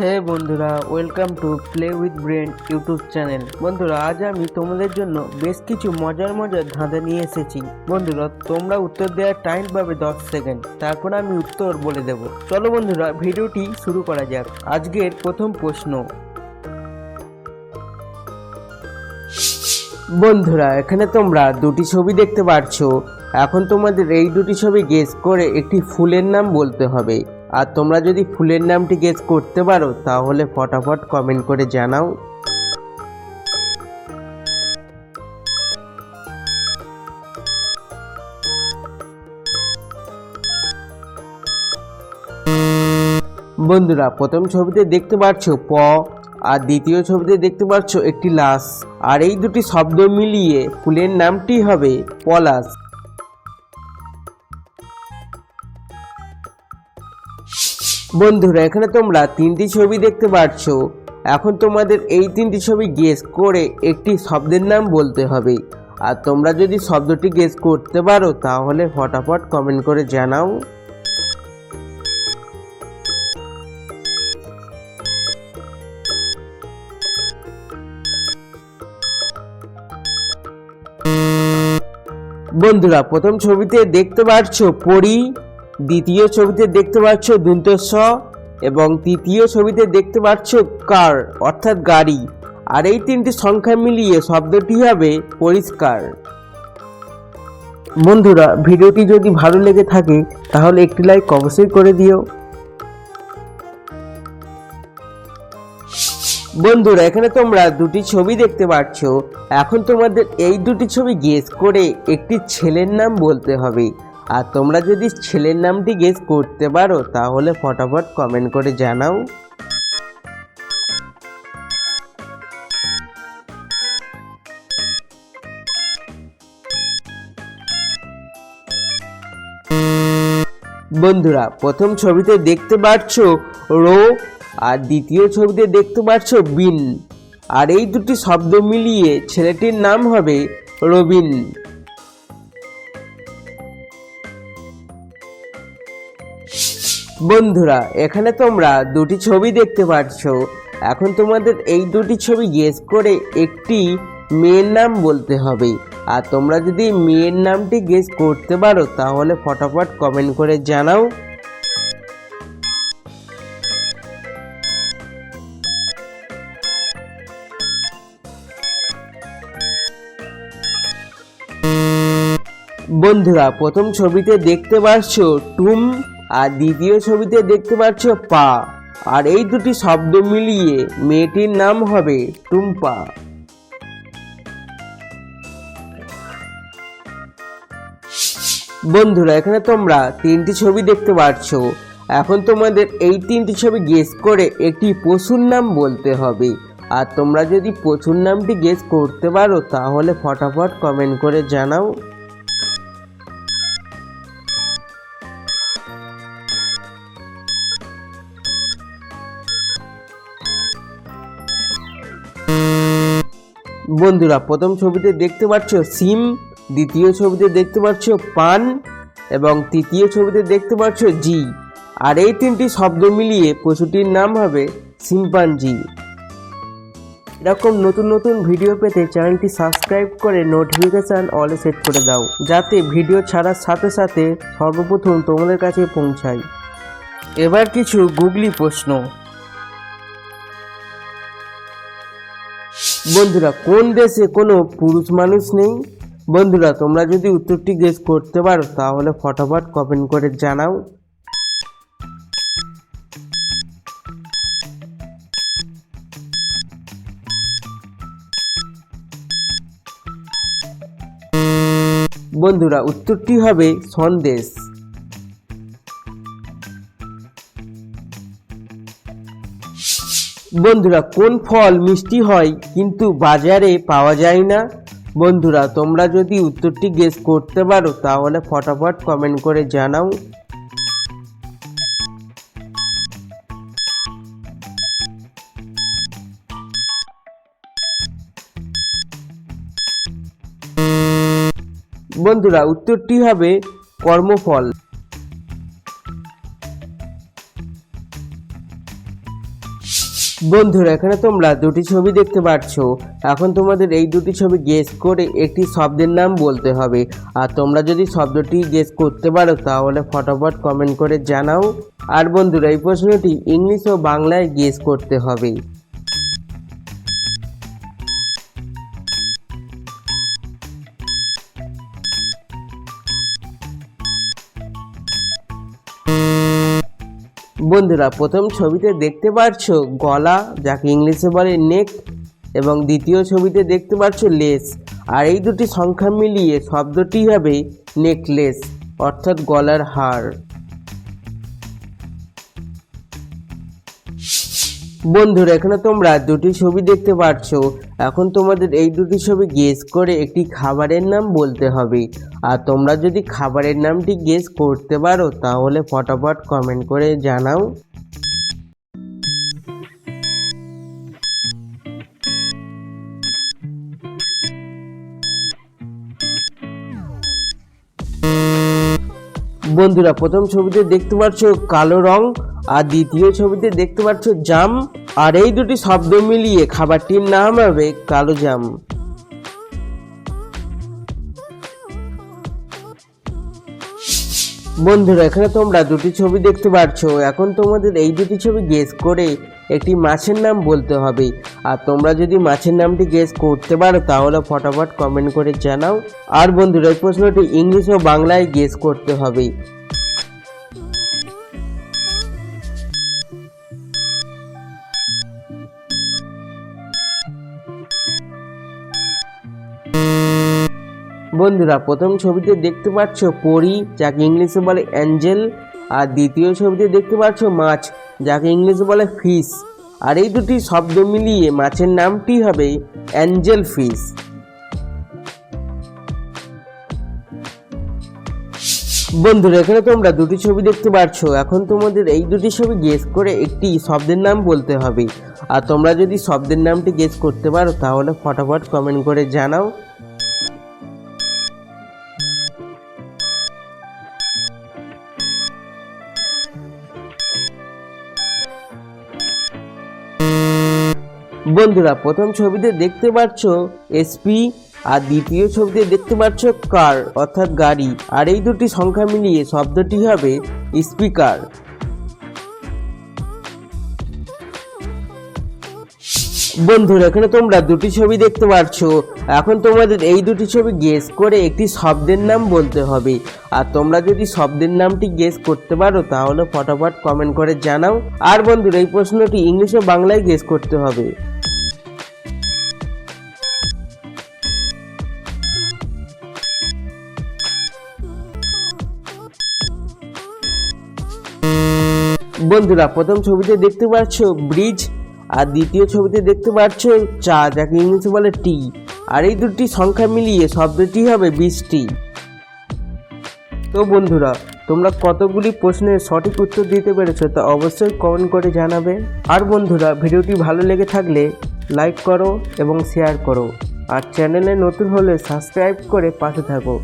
হে বন্ধুরা welcome to play with brain YouTube channel বন্ধুরা, আজ আমি তোমাদের জন্য বেশ কিছু মজার মজার ধাঁধা নিয়ে এসেছি। বন্ধুরা, তোমরা উত্তর দেওয়ার টাইম পাবে দশ সেকেন্ড তারপর আমি উত্তর বলে দেব। চলো বন্ধুরা, ভিডিওটি শুরু করা যাক। আজকের প্রথম প্রশ্ন। বন্ধুরা, এখানে তোমরা দুটি ছবি দেখতে পাচ্ছ এখন তোমাদের এই দুটি ছবি গেস করে একটি ফুলের নাম বলতে হবে। আর তোমরা যদি ফুলের নামটি গেস করতে পারো, তাহলে ফটাফট কমেন্ট করে জানাও। বন্ধুরা, প্রথম ছবিতে দেখতে পাচ্ছ প, আর দ্বিতীয় ছবিতে দেখতে পাচ্ছ একটি লাশ আর এই দুটি শব্দ মিলিয়ে ফুলের নামটি হবে পলাশ। বন্ধুরা, এখানে তোমরা তিনটি ছবি দেখতে পাচ্ছ এখন তোমাদের এই তিনটি ছবি গেস করে একটি শব্দের নাম বলতে হবে। আর তোমরা যদি শব্দটি গেস করতে পারো, তাহলে ফটাফট কমেন্ট করে জানাও। বন্ধুরা, প্রথম ছবিতে দেখতে পাচ্ছ পরি। দ্বিতীয় ছবিতে দেখতে পাচ্ছ দুন্তস্ব এবং তৃতীয় ছবিতে দেখতে পাচ্ছ কার, অর্থাৎ গাড়ি। আর এই তিনটি সংখ্যা মিলিয়ে শব্দটি হবে পরিষ্কার। বন্ধুরা, ভিডিওটি যদি ভালো লেগে থাকে, তাহলে একটি লাইক অবশ্যই করে দিও। বন্ধুরা, এখানে তোমরা দুটি ছবি দেখতে পাচ্ছ। এখন তোমাদের এই দুটি ছবি গেস করে একটি ছেলের নাম বলতে হবে। আর তোমরা যদি ছেলের নামটি গেস করতে পারো, তাহলে ফটাফট কমেন্ট করে জানাও। বন্ধুরা, প্রথম ছবিতে দেখতে পাচ্ছ রো, আর দ্বিতীয় ছবিতে দেখতে পাচ্ছ বিন। আর এই দুটি শব্দ মিলিয়ে ছেলেটির নাম হবে রবিন। বন্ধুরা, এখানে তোমরা দুটি ছবি দেখতে পাচ্ছ। এখন তোমাদের এই দুটি ছবি গেস করে একটি মেয়ের নাম বলতে হবে। আর তোমরা যদি মেয়ের নামটি গেস করতে পারো, তাহলে ফটাফট কমেন্ট করে জানাও। বন্ধুরা, প্রথম ছবিতে দেখতে পাচ্ছ টুম আর দ্বিতীয় ছবিতে দেখতে পাচ্ছ পা। আর এই দুটি শব্দ মিলিয়ে মেয়েটির নাম হবে টুম্পা। বন্ধুরা, এখানে তোমরা তিনটি ছবি দেখতে পাচ্ছ। এখন তোমাদের এই তিনটি ছবি গেস করে একটি পশুর নাম বলতে হবে। আর তোমরা যদি পশুর নামটি গেস করতে পারো, তাহলে ফটাফট কমেন্ট করে জানাও। বন্ধুরা, প্রথম ছবিতে দেখতে পাচ্ছ সিম, দ্বিতীয় ছবিতে দেখতে পাচ্ছ পান, এবং তৃতীয় ছবিতে দেখতে পাচ্ছ জি। আর এই তিনটি শব্দ মিলিয়ে পশুটির নাম হবে সিম্পাঞ্জি এরকম নতুন নতুন ভিডিও পেতে চ্যানেলটি সাবস্ক্রাইব করে নোটিফিকেশান অলে সেট করে দাও, যাতে ভিডিও ছাড়ার সাথে সাথে সর্বপ্রথম তোমাদের কাছে পৌঁছায়। এবার কিছু গুগলি প্রশ্ন। বন্ধুরা, কোন দেশে কোনো পুরুষ মানুষ নেই? বন্ধুরা, তোমরা যদি উত্তরটি গেস করতে পারো, তাহলে ফটাফট কমেন্ট করে জানাও। বন্ধুরা, উত্তরটি হবে সন্দেশ। বন্ধুরা, কোন ফল মিষ্টি হয় কিন্তু বাজারে পাওয়া যায় না? বন্ধুরা, তোমরা যদি উত্তরটি গেস করতে পারো, তাহলে ফটাফট কমেন্ট করে জানাও। বন্ধুরা, উত্তরটি হবে কর্মফল। বন্ধুরা, এখানে তোমরা দুটি ছবি দেখতে পাচ্ছ এখন তোমাদের এই দুটি ছবি গেস করে একটি শব্দের নাম বলতে হবে। আর তোমরা যদি শব্দটি গেস করতে পারো, তাহলে ফটোফট কমেন্ট করে জানাও। আর বন্ধুরা, এই প্রশ্নটি ইংলিশ ও বাংলায় গেস করতে হবে। বন্ধুরা, প্রথম ছবিতে দেখতে পাচ্ছ গলা, যাকে ইংলিশে বলে নেক এবং দ্বিতীয় ছবিতে দেখতে পাচ্ছ লেস আর এই দুটি সংখ্যা মিলিয়ে শব্দটি হবে নেকলেস অর্থাৎ গলার হার। বন্ধুরা, এখানে তোমরা দুটি ছবি দেখতে পাচ্ছ এখন তোমাদের এই দুটি ছবি গেস করে একটি খাবারের নাম বলতে হবে। আর তোমরা যদি খাবারের নামটি গেস করতে পারো, তাহলে ফটাফট কমেন্ট করে জানাও। বন্ধুরা, প্রথম ছবিতে দেখতে পাচ্ছ কালো রং। আর দ্বিতীয় ছবিতে দেখতে পাচ্ছ জাম, আর এই দুটি শব্দ মিলিয়ে খাবারটির নাম হবে কালো জাম। বন্ধুরা, এখানে তোমরা দুটি ছবি দেখতে পাচ্ছ। এখন তোমাদের এই দুটি ছবি গেস করে একটি মাছের নাম বলতে হবে। আর তোমরা যদি মাছের নামটি গেস করতে পারো, তাহলে ফটাফট কমেন্ট করে জানাও। আর বন্ধুরা, এই প্রশ্নটি ইংলিশ ও বাংলায় গেস করতে হবে। বন্ধুরা, প্রথম ছবিতে দেখতে পাচ্ছ পরি, যাকে ইংলিশে বলে অ্যাঞ্জেল, আর দ্বিতীয় ছবিতে দেখতে পাচ্ছ মাছ, যাকে ইংলিশে বলে ফিশ। আর এই দুটি শব্দ মিলিয়ে মাছের নামটি হবে অ্যাঞ্জেল ফিশ। বন্ধুরা, এখানে তোমরা দুটি ছবি দেখতে পাচ্ছ এখন তোমাদের এই দুটি ছবি গেস করে একটি শব্দের নাম বলতে হবে। আর তোমরা যদি শব্দের নামটি গেস করতে পারো, তাহলে ফটাফট কমেন্ট করে জানাও। বন্ধুরা, প্রথম ছবিতে দেখতে পাচ্ছ এসপি আর দ্বিতীয় ছবিতে দেখতে পাচ্ছ কার অর্থাৎ গাড়ি। আর এই দুটি সংখ্যা মিলিয়ে শব্দটি হবে স্পিকার বন্ধুরা, এখানে তোমরা দুটি ছবি দেখতে পাচ্ছ। এখন তোমাদের এই দুটি ছবি গেস করে একটি শব্দের নাম বলতে হবে। আর তোমরা যদি শব্দের নামটি গেস করতে পারো, তাহলে ফটাফট কমেন্ট করে জানাও। আর বন্ধুরা, এই প্রশ্নটি ইংলিশ ও বাংলায় গেস করতে হবে। বন্ধুরা, প্রথম ছবিতে দেখতে পাচ্ছ ব্রিজ, আর দ্বিতীয় ছবিতে দেখতে পাচ্ছ চা যাকে ইংলিশে বলে টি। আর এই দুটি সংখ্যা মিলিয়ে শব্দটি হবে বৃষ্টি। তো বন্ধুরা, তোমরা কতগুলি প্রশ্নের সঠিক উত্তর দিতে পেরেছ তা অবশ্যই কমেন্ট করে জানাবে। আর বন্ধুরা, ভিডিওটি ভালো লেগে থাকলে লাইক করো এবং শেয়ার করো। আর চ্যানেলে নতুন হলে সাবস্ক্রাইব করে পাশে থাকো।